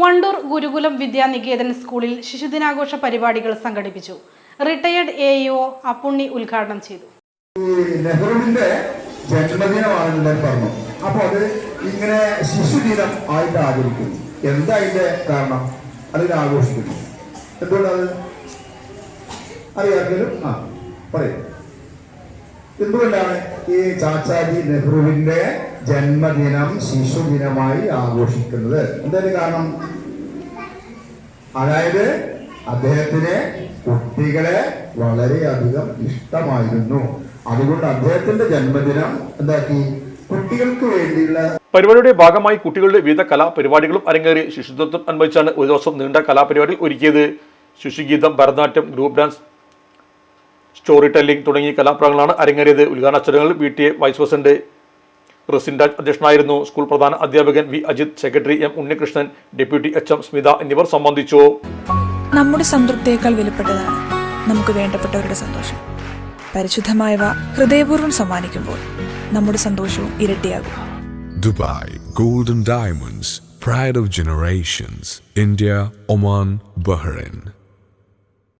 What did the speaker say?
വണ്ടൂർ ഗുരുകുലം വിദ്യാനികേതൻ സ്കൂളിൽ ശിശുദിനാഘോഷ പരിപാടികൾ സംഘടിപ്പിച്ചു. റിട്ടയേർഡ് എ ഇഒ അപ്പുണ്ണി ഉദ്ഘാടനം ചെയ്തു. നെഹ്റുവിന്റെ ജന്മദിനമാണ് പറഞ്ഞു അപ്പൊ അത് ഇങ്ങനെ ശിശുദിനം ആയിട്ട് ആചരിക്കുന്നു. എന്താ അതിന്റെ കാരണം? അതിനെ ആഘോഷിക്കുന്നു. എന്തുകൊണ്ടത്? അറിയാമെങ്കിലും ആ പറയൂ. എന്തുകൊണ്ടാണ് ഈ ചാച്ചാജി നെഹ്റുവിന്റെ ജന്മദിനം ശിശുദിനമായി ആഘോഷിക്കുന്നത്? എന്തായാലും കാരണം? അതായത് അദ്ദേഹത്തിന് കുട്ടികളെ വളരെയധികം ഇഷ്ടമായിരുന്നു. അതുകൊണ്ട് അദ്ദേഹത്തിന്റെ ജന്മദിനം എന്താക്കി? കുട്ടികൾക്ക് വേണ്ടിയുള്ള പരിപാടിയുടെ ഭാഗമായി കുട്ടികളുടെ വിവിധ കലാപരിപാടികളും അരങ്ങേറി ശിശുദത്വം അനുഭവിച്ചാണ് ഒരു ദിവസം നീണ്ട കലാപരിപാടി ഒരുക്കിയത്. ശിശുഗീതം Bharatanatyam group dance story telling തുടങ്ങിയ കലാപ്രകടനങ്ങളാണ് അരങ്ങേറിയത്. ഉദ്ഘാടന ചടങ്ങുകളിൽ B T A vice president റസിൻഡാജ് അധ്യക്ഷനായിരുന്നു. സ്കൂൾ പ്രധാന അധ്യാപകൻ V Ajith secretary M Unnikrishnan deputy H M Smitha എന്നിവർ സംബന്ധിച്ചു. നമ്മുടെ സംതൃപ്തിയേക്കാൾ വിലപ്പെട്ടതാണ് നമുക്ക് വേണ്ടപ്പെട്ടവരുടെ സന്തോഷം. പരിശുദ്ധമായവ ഹൃദയപൂർവം സമ്മാനിക്കുമ്പോൾ നമ്മുടെ സന്തോഷവും ഇരട്ടിയാകും. Dubai golden diamonds pride of generations India Oman Bahrain.